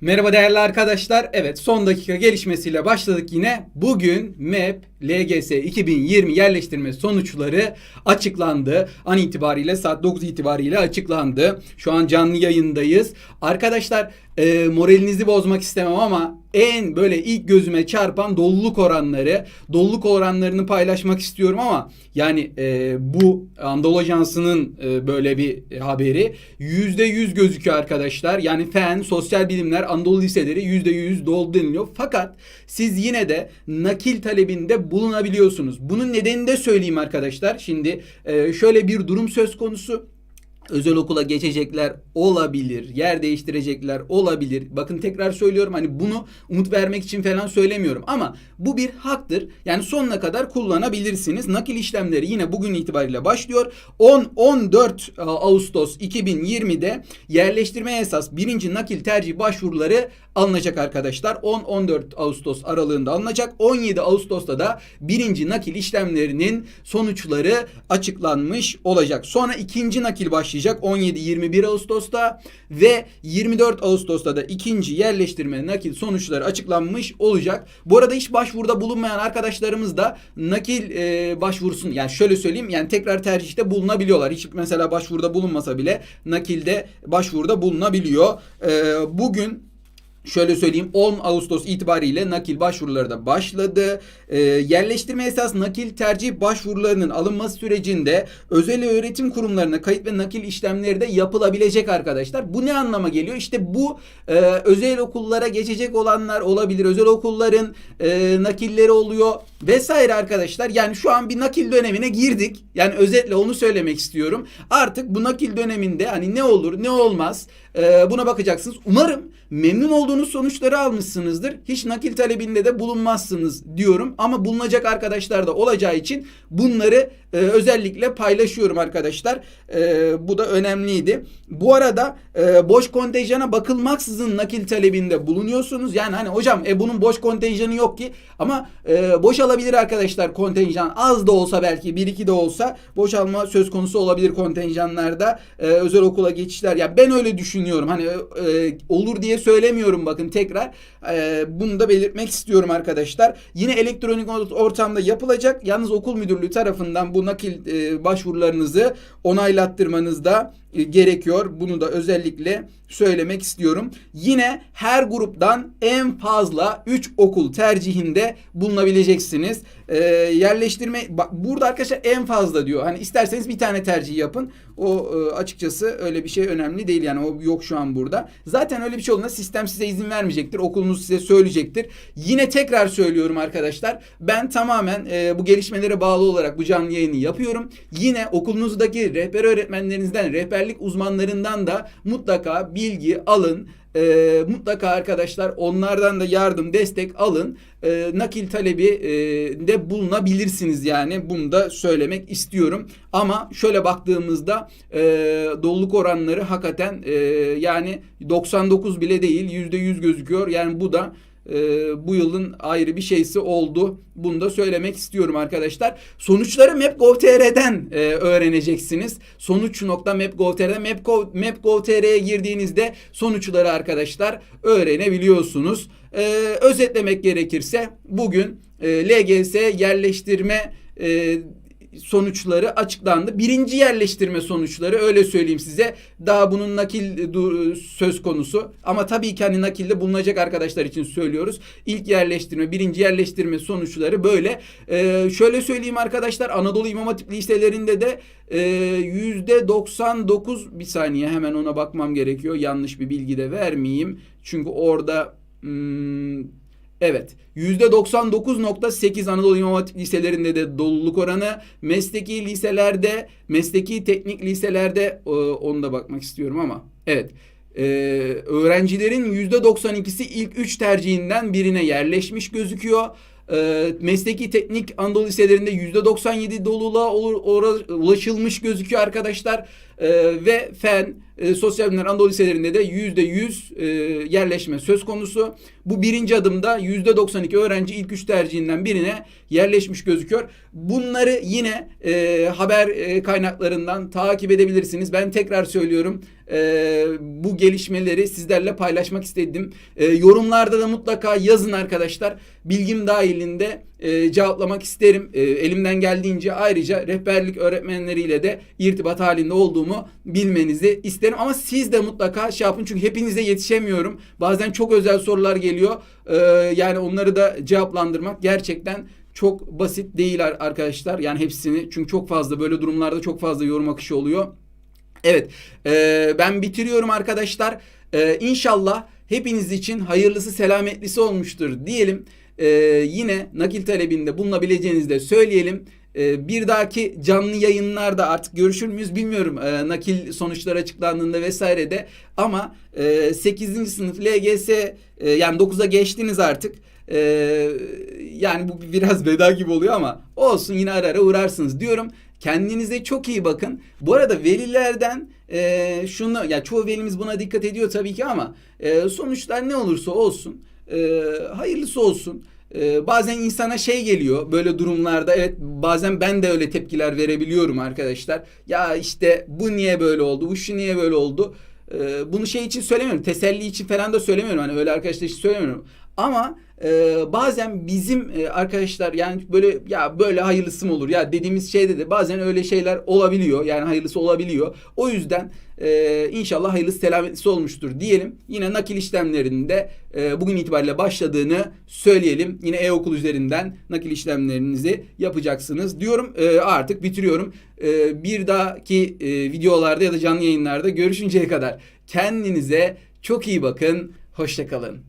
Merhaba değerli arkadaşlar. Evet son dakika gelişmesiyle başladık yine. Bugün MEP LGS 2020 yerleştirme sonuçları açıklandı. An itibariyle saat 9 itibariyle açıklandı. Şu an canlı yayındayız. Arkadaşlar e, moralinizi bozmak istemem ama en böyle ilk gözüme çarpan doluluk oranları. Doluluk oranlarını paylaşmak istiyorum ama yani e, bu Anadolu e, böyle bir haberi %100 gözüküyor arkadaşlar. Yani fen, sosyal bilimler, Anadolu liseleri %100 doldu deniliyor. Fakat siz yine de nakil talebinde bulunabiliyorsunuz. Bunun nedenini de söyleyeyim arkadaşlar. Şimdi e, şöyle bir durum söz konusu özel okula geçecekler olabilir. Yer değiştirecekler olabilir. Bakın tekrar söylüyorum hani bunu umut vermek için falan söylemiyorum ama bu bir haktır. Yani sonuna kadar kullanabilirsiniz. Nakil işlemleri yine bugün itibariyle başlıyor. 10-14 Ağustos 2020'de yerleştirme esas birinci nakil tercih başvuruları alınacak arkadaşlar. 10-14 Ağustos aralığında alınacak. 17 Ağustos'ta da birinci nakil işlemlerinin sonuçları açıklanmış olacak. Sonra ikinci nakil başlayacak 17-21 Ağustos'ta ve 24 Ağustos'ta da ikinci yerleştirme nakil sonuçları açıklanmış olacak. Bu arada hiç başvuruda bulunmayan arkadaşlarımız da nakil e, başvurusun yani şöyle söyleyeyim yani tekrar tercihte bulunabiliyorlar. Hiç mesela başvuruda bulunmasa bile nakilde başvuruda bulunabiliyor. E, bugün Şöyle söyleyeyim 10 Ağustos itibariyle nakil başvuruları da başladı. Ee, yerleştirme esas nakil tercih başvurularının alınması sürecinde özel öğretim kurumlarına kayıt ve nakil işlemleri de yapılabilecek arkadaşlar. Bu ne anlama geliyor? İşte bu e, özel okullara geçecek olanlar olabilir. Özel okulların e, nakilleri oluyor vesaire arkadaşlar. Yani şu an bir nakil dönemine girdik. Yani özetle onu söylemek istiyorum. Artık bu nakil döneminde hani ne olur ne olmaz e, buna bakacaksınız. Umarım memnun olduğunuz sonuçları almışsınızdır. Hiç nakil talebinde de bulunmazsınız diyorum. Ama bulunacak arkadaşlar da olacağı için bunları e, özellikle paylaşıyorum arkadaşlar. E, bu da önemliydi. Bu arada e, boş kontenjana bakılmaksızın nakil talebinde bulunuyorsunuz. Yani hani hocam e, bunun boş kontenjanı yok ki ama e, boşalabilir arkadaşlar kontenjan. Az da olsa belki bir iki de olsa boşalma söz konusu olabilir kontenjanlarda. E, özel okula geçişler. Ya ben öyle düşünüyorum. Hani e, olur diye söylemiyorum bakın tekrar. E, bunu da belirtmek istiyorum arkadaşlar. Yine elektronik ortamda yapılacak. Yalnız okul müdürlüğü tarafından bu nakil e, başvurularınızı onaylattırmanızda e, gerekiyor. Bunu da özellikle söylemek istiyorum. Yine her gruptan en fazla 3 okul tercihinde bulunabileceksiniz. E, yerleştirme burada arkadaşlar en fazla diyor. Hani isterseniz bir tane tercih yapın. O e, açıkçası öyle bir şey önemli değil yani o yok şu an burada. Zaten öyle bir şey olduğunda sistem size izin vermeyecektir. Okulunuz size söyleyecektir. Yine tekrar söylüyorum arkadaşlar. Ben tamamen e, bu gelişmelere bağlı olarak bu canlı yayını yapıyorum. Yine okulunuzdaki rehber öğretmenlerinizden, rehberlik uzmanlarından da mutlaka bilgi alın. E, mutlaka arkadaşlar onlardan da yardım, destek alın. E, nakil talebi e, de bulunabilirsiniz yani. Bunu da söylemek istiyorum. Ama şöyle baktığımızda e, doluluk oranları hakikaten e, yani 99 bile değil %100 gözüküyor. Yani bu da e, bu yılın ayrı bir şeysi oldu. Bunu da söylemek istiyorum arkadaşlar. Sonuçları Map.gov.tr'den e, öğreneceksiniz. Sonuç.map.gov.tr'den Map.gov, Map.gov.tr'ye girdiğinizde sonuçları arkadaşlar öğrenebiliyorsunuz. E, özetlemek gerekirse bugün e, LGS yerleştirme e, sonuçları açıklandı. Birinci yerleştirme sonuçları öyle söyleyeyim size. Daha bunun nakil du- söz konusu. Ama tabii ki hani nakilde bulunacak arkadaşlar için söylüyoruz. İlk yerleştirme, birinci yerleştirme sonuçları böyle. Ee, şöyle söyleyeyim arkadaşlar Anadolu İmam Hatip liselerinde de e, yüzde 99 bir saniye hemen ona bakmam gerekiyor. Yanlış bir bilgi de vermeyeyim. Çünkü orada hmm, Evet. %99.8 Anadolu İmam Hatip liselerinde de doluluk oranı. Mesleki liselerde, mesleki teknik liselerde e, onu da bakmak istiyorum ama. Evet. Ee, öğrencilerin %92'si ilk 3 tercihinden birine yerleşmiş gözüküyor. Ee, mesleki teknik Anadolu liselerinde %97 doluluğa ulaşılmış gözüküyor arkadaşlar. Ee, ve fen, e, sosyal bilimler Anadolu liselerinde de %100 e, yerleşme söz konusu. Bu birinci adımda %92 öğrenci ilk üç tercihinden birine yerleşmiş gözüküyor. Bunları yine e, haber e, kaynaklarından takip edebilirsiniz. Ben tekrar söylüyorum. e, bu gelişmeleri sizlerle paylaşmak istedim. E, yorumlarda da mutlaka yazın arkadaşlar. Bilgim dahilinde e, cevaplamak isterim. E, elimden geldiğince ayrıca rehberlik öğretmenleriyle de irtibat halinde olduğumu bilmenizi isterim. Ama siz de mutlaka şey yapın çünkü hepinize yetişemiyorum. Bazen çok özel sorular geliyor. E, yani onları da cevaplandırmak gerçekten çok basit değil ar- arkadaşlar. Yani hepsini çünkü çok fazla böyle durumlarda çok fazla yorum akışı oluyor. Evet e, ben bitiriyorum arkadaşlar. E, inşallah hepiniz için hayırlısı selametlisi olmuştur diyelim. Yine nakil talebinde bulunabileceğinizi de söyleyelim. E, bir dahaki canlı yayınlarda artık görüşür müyüz bilmiyorum e, nakil sonuçları açıklandığında vesairede ama e, 8. sınıf LGS e, yani 9'a geçtiniz artık. E, yani bu biraz veda gibi oluyor ama olsun yine ara ara uğrarsınız diyorum. Kendinize çok iyi bakın. Bu arada velilerden e, şunu ya çoğu velimiz buna dikkat ediyor tabii ki ama e, sonuçlar ne olursa olsun e, hayırlısı olsun. E, bazen insana şey geliyor böyle durumlarda evet bazen ben de öyle tepkiler verebiliyorum arkadaşlar. Ya işte bu niye böyle oldu, bu şu niye böyle oldu. E, bunu şey için söylemiyorum, teselli için falan da söylemiyorum. Hani öyle arkadaşlar için söylemiyorum. Ama e, bazen bizim e, arkadaşlar yani böyle ya böyle hayırlısı mı olur ya dediğimiz şeyde de bazen öyle şeyler olabiliyor. Yani hayırlısı olabiliyor. O yüzden e, inşallah hayırlısı selametlisi olmuştur diyelim. Yine nakil işlemlerinde e, bugün itibariyle başladığını söyleyelim. Yine e-okul üzerinden nakil işlemlerinizi yapacaksınız diyorum. E, artık bitiriyorum. E, bir dahaki e, videolarda ya da canlı yayınlarda görüşünceye kadar kendinize çok iyi bakın. Hoşçakalın.